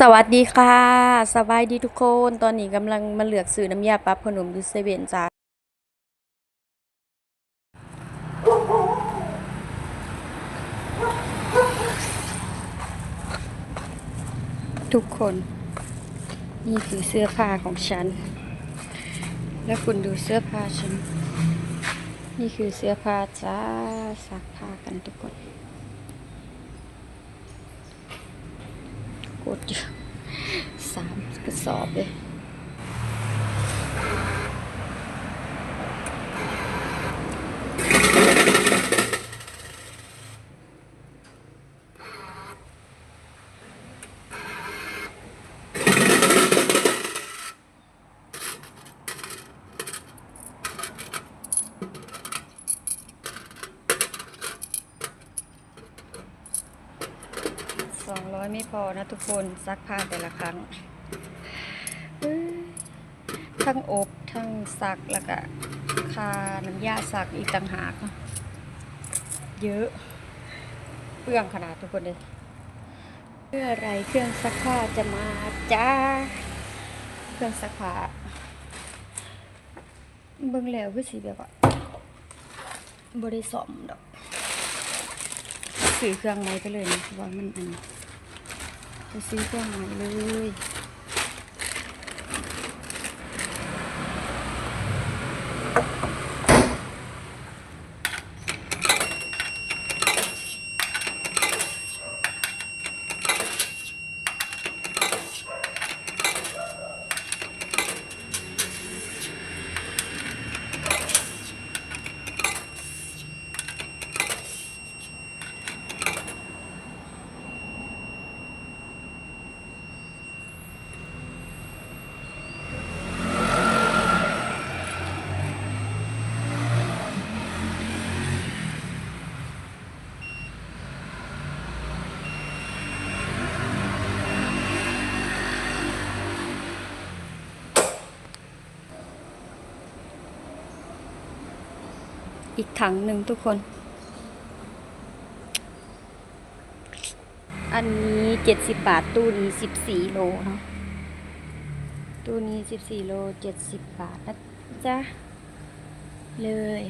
สวัสดีค่ะสบายดีทุกคน ตอนนี้กำลังมาเลือกซื้อน้ำยาปรับขนมยูเซเว่นจ้าทุกคน นี่คือเสื้อผ้าของฉัน แล้วคุณดูเสื้อผ้าฉัน นี่คือเสื้อผ้าจ้าซักผ้ากันทุกคน กดอยู่สามกระสอบเลยส องร้อยไม่พอนะทุกคนซักผ้าแต่ละครั้ง ทั้งอบทั้งซักแล้วก็คาน้ำยาซักอีกต่างหากเยอะ เปลืองขนาดทุกคนเลยเพื่ออะไรเครื่องซักผ้าจะมาจ้าเครื่องซักผ้าเบิ่งแล้วคือสีแบบว่าบริสอมดอกซื้อเครื่องใหม่ไปเลยนะเพราะว่ามันอัน จะซื้อเครื่องใหม่เลย อีกถังหนึ่งทุกคน อันนี้เจ็ดสิบบาท ตู้นี้สิบสี่โลเนาะตู้นี้สิบสี่โลเจ็ดสิบบาทนะจ๊ะ เลย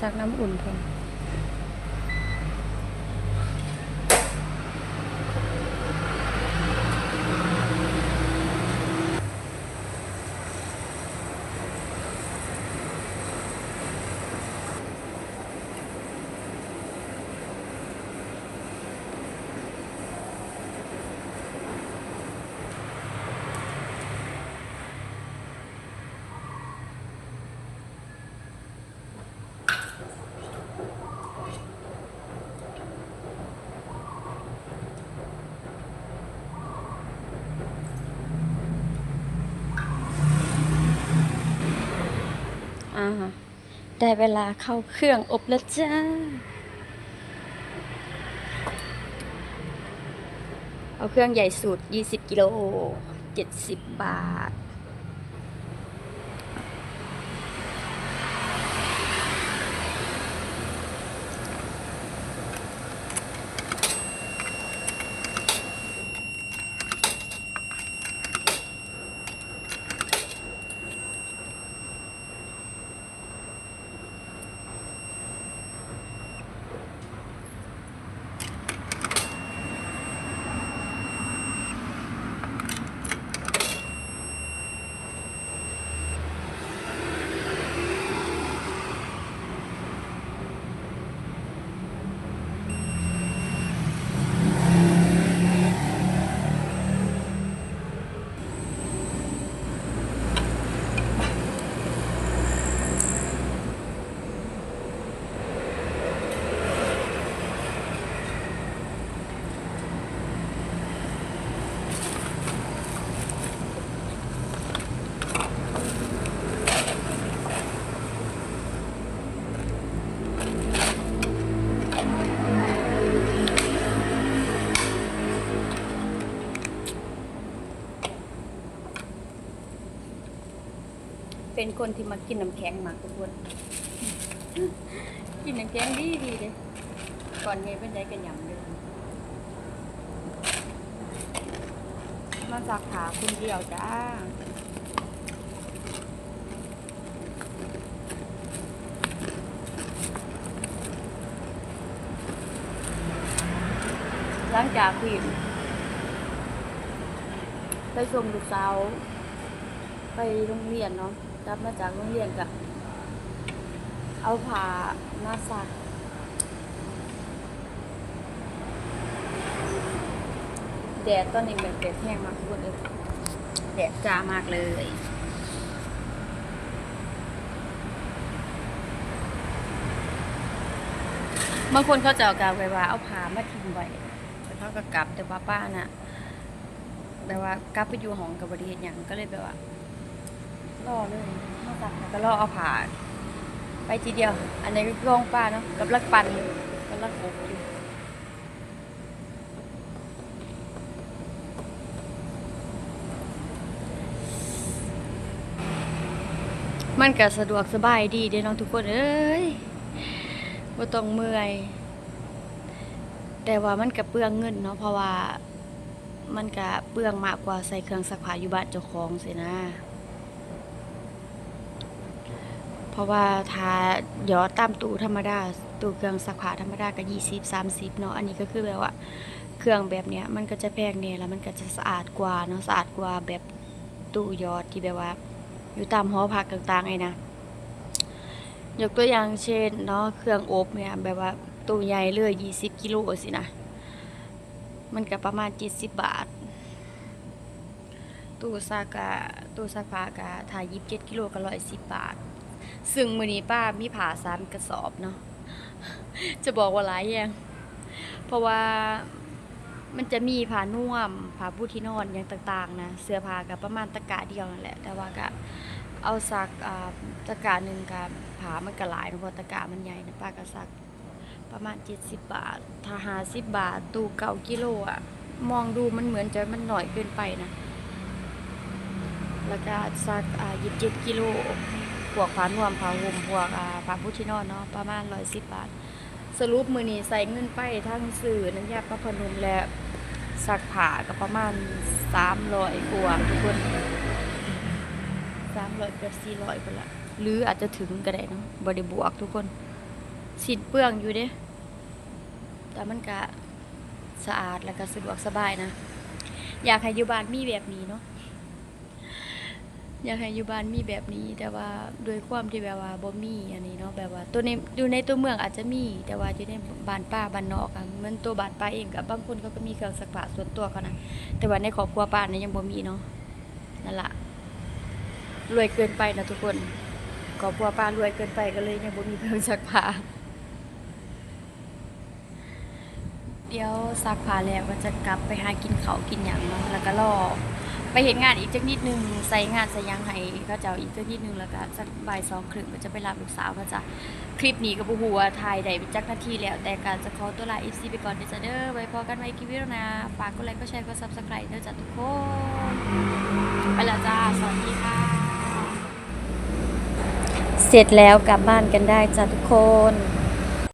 ซักน้ำอุ่นพอ ได้เวลาเข้าเครื่องอบแล้วจ้า เอาเครื่องใหญ่สุด 20 กิโล 70 บาท อ เป็นคนที่มากินน้ำแข็งมากทุกคน กินน้ำแข็งดีดีเลยก่อนไงเป็นได้กันยำเลยมาสักขาคุณเดียวจ้าหลังจากที่ไปส่งลูกสาว ไปโรงเรียนเนาะ กลับมาจากโรงเรียนกับเอาผ้ามาซักแดดตอนนี้แบบแดดแห้งมากทุกคนเลยแดดจ้ามากเลยบางคนเขาจะเอากาไว้ว่าเอาผ้ามาทิ้งไว้แล้วเขาก็กลับแต่ว่าป้าน่ะแบบว่ากลับไปอยู่ห้องกับบริเวณอย่างก็เลยแบบว่า รอเลยมาตักแล้วก็รอเอาผ้านไปทีเดียว อันนี้ก็กล้องป้าเนาะกับลักปันกับลักอบอยู่มันก็สะดวกสบายดีเด้น้องทุกคนเอ้ยบ่ต้องเมื่อย แต่ว่ามันก็เปลืองเงินเนาะเพราะว่ามันก็เปลืองมากกว่าใส่เครื่องซักผ้าอยู่บ้านเจ้าของสินะ เพ ราะว่าถ้าหยอดตามตู้ธรรมดาตู้เครื่องซักผ้าธรรมดาก็20 30เนาะอันนี้ก็คือแบบว่าเครื่องแบบเนี้ยมันก็จะแพงเนี่ยแล้วมันก็จะสะอาดกว่าเนาะสะอาดกว่าแบบตู้ยอดที่แบบว่า อยู่ตามหอพักต่างๆไงนะยกตัวอย่างเช่นเนาะเครื่องอบเนี่ยแบบว่าตู้ใหญ่เลย20กิโลสินะมันก็ประมาณ70บบาท ตู้ซักกะตู้ซักผ้ากะถ้า27กิโลก็110บาท ซึ่งมือนี้ป้ามีผ้า3กระสอบเนาะจะบอกว่าหลายอย่าง เพราะว่ามันจะมีผ้านุ่มผ้าปูที่นอนอย่างต่างๆนะเสื้อผ้าก็ประมาณตะกะเดียวนั่นแหละ แต่ว่าก็เอาซักตะกะหนึ่งก็ผ้ามันก็หลายเนะเพราะตะกะมันใหญ่นะป้าก็ซักประมาณ 70 บาทถ้า50บบาท ตูเก่ากิโลอะมองดูมันเหมือนจะมันหน่อยเกินไปนะ แล้วก็ซักอ่า27กิโล พวกผ้านวมผ้าห่มพวกอ่าผ้าพุที่นอนเนาะประมาณ110บบาท สรุปมือนี้ใส่เงินไปทั้งสื่อน้ำยาปะพนมและซักผ้าก็ประมาณ300กว่าทุกคน300เกือบ400คนละหรืออาจจะถึงก็ได้เนาะบ่ได้บวกทุกคนสิ้นเปลืองอยู่เด้แต่มันก็สะอาดแล้วก็สะดวกสบายนะ อยากให้อยู่บ้านมีแบบนี้เนาะ อยากให้อยู่บ้านมีแบบนี้ แต่ว่าด้วยความที่แบบว่าบ่มีอันนี้เนาะแบบว่า ตัวในอยู่ในตัวเมืองอาจจะมี แต่ว่าอยู่ในบ้านป้าบ้านนอกอะมันตัวบ้านป้าเองกับบางคนเขาก็มีเครื่องซักผ้าส่วนตัวเขานะแต่ว่าในครอบครัวป้าเนี่ยยังบ่มีเนาะนั่นละรวยเกินไปนะทุกคนครอบครัวป้ารวยเกินไปก็เลยยังบ่มีเครื่องซักผ้าเดี๋ยวซักผ้าแล้วก็จะกลับไปหากินเขาวกินหยังเนาะแล้วก็รอ ไปเห็นงานอีกจักนิดนึงใส่งานใส่ยังให้เขาเจ้าอีกจักนิดนึงแล้วก็สักบ่ายสองครึ่งก็จะไปรับลูกสาวเขาจะคลิปนี้ก็บ่ฮู้ว่าถ่ายได้เป็นจักนาทีแล้ว แต่การจะขอตัวลา FC ไปก่อนเดจเด้อไว้พอกันใหม่คลิปวิดีโอหนะฝากกดไลค์กดแชร์กด Subscribe เด้อจ้าทุกคนไปแล้วจ้าสวัสดีค่ะ เสร็จแล้วกลับบ้านกันได้จ้าทุกคน